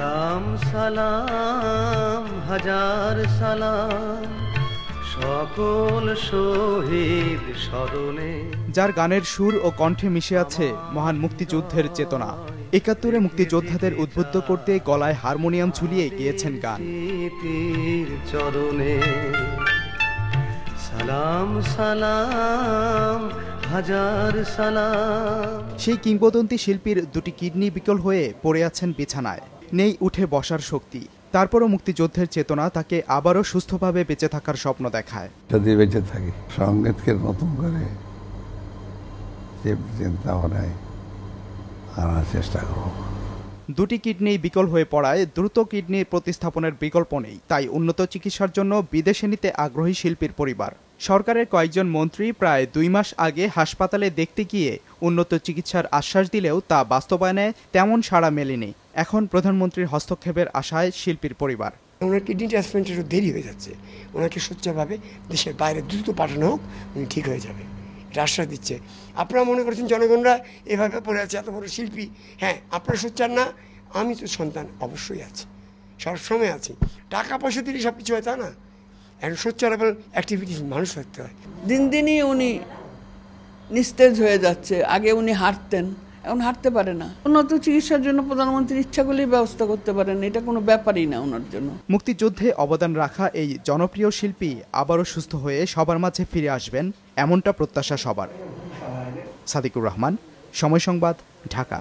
সালাম সালাম হাজার সালাম। সকল শহীদ স্মরণে যার গানের সুর ও কণ্ঠে মিশে আছে মহান মুক্তিযুদ্ধের চেতনা। একাত্তরে মুক্তিযোদ্ধাদের উদ্বুদ্ধ করতে গলায় হারমোনিয়াম ঝুলিয়ে গিয়েছেন গান। চরণে সালাম সালাম হাজার সালাম। সেই কিংবদন্তি শিল্পীর দুটি কিডনি বিকল হয়ে পড়ে আছেন বিছানায়। নেই উঠে বসার শক্তি। তারপরও মুক্তিযুদ্ধের চেতনা তাকে আবারও সুস্থভাবে বেঁচে থাকার স্বপ্ন দেখায়। যদি বেঁচে থাকি সঙ্গীতকে নতুন করে চিন্তা ভাবনায় আনার চেষ্টা করব। দুটি কিডনি বিকল হয়ে পড়ায় দ্রুত কিডনি প্রতিস্থাপনের বিকল্প নেই তাই উন্নত চিকিৎসার জন্য বিদেশে নিতে আগ্রহী শিল্পীর পরিবার। সরকারের কয়েকজন মন্ত্রী প্রায় দুই মাস আগে হাসপাতালে দেখতে গিয়ে উন্নত চিকিৎসার আশ্বাস দিলেও তা বাস্তবায়নে তেমন সাড়া মেলেনি। এখন প্রধানমন্ত্রীর হস্তক্ষেপের আশায় শিল্পীর পরিবার। ওনার কিডনি ট্রান্সপ্লান্টের দেরি হয়ে যাচ্ছে। ওনাকে সোচ্চারভাবে দেশের বাইরে দ্রুত পাঠানো হোক, উনি ঠিক হয়ে যাবে। এটা আশ্বাস দিচ্ছে। আপনারা মনে করছেন জনগণরা এভাবে পড়ে আছে, এত বড় শিল্পী? হ্যাঁ আপনারা সোচ্চার না? আমি তো সন্তান অবশ্যই আছি। সবসময় আছি। টাকা পয়সা দিলে সব কিছু হয়, তা না? এখন সোচ্চারেবল অ্যাক্টিভিটিস মানুষ থাকতে হয়। দিন দিনই উনি নিস্তেজ হয়ে যাচ্ছে আগে উনি হাঁটতেন এখন হাঁটতে পারে না। উন্নত চিকিৎসার জন্য প্রধানমন্ত্রী ইচ্ছা করলেই ব্যবস্থা করতে পারেন এটা কোনো ব্যাপারই না ওনার জন্য। মুক্তিযুদ্ধে অবদান রাখা এই জনপ্রিয় শিল্পী আবারও সুস্থ হয়ে সবার মাঝে ফিরে আসবেন এমনটা প্রত্যাশা সবার। সাদিকুর রহমান সময় সংবাদ ঢাকা।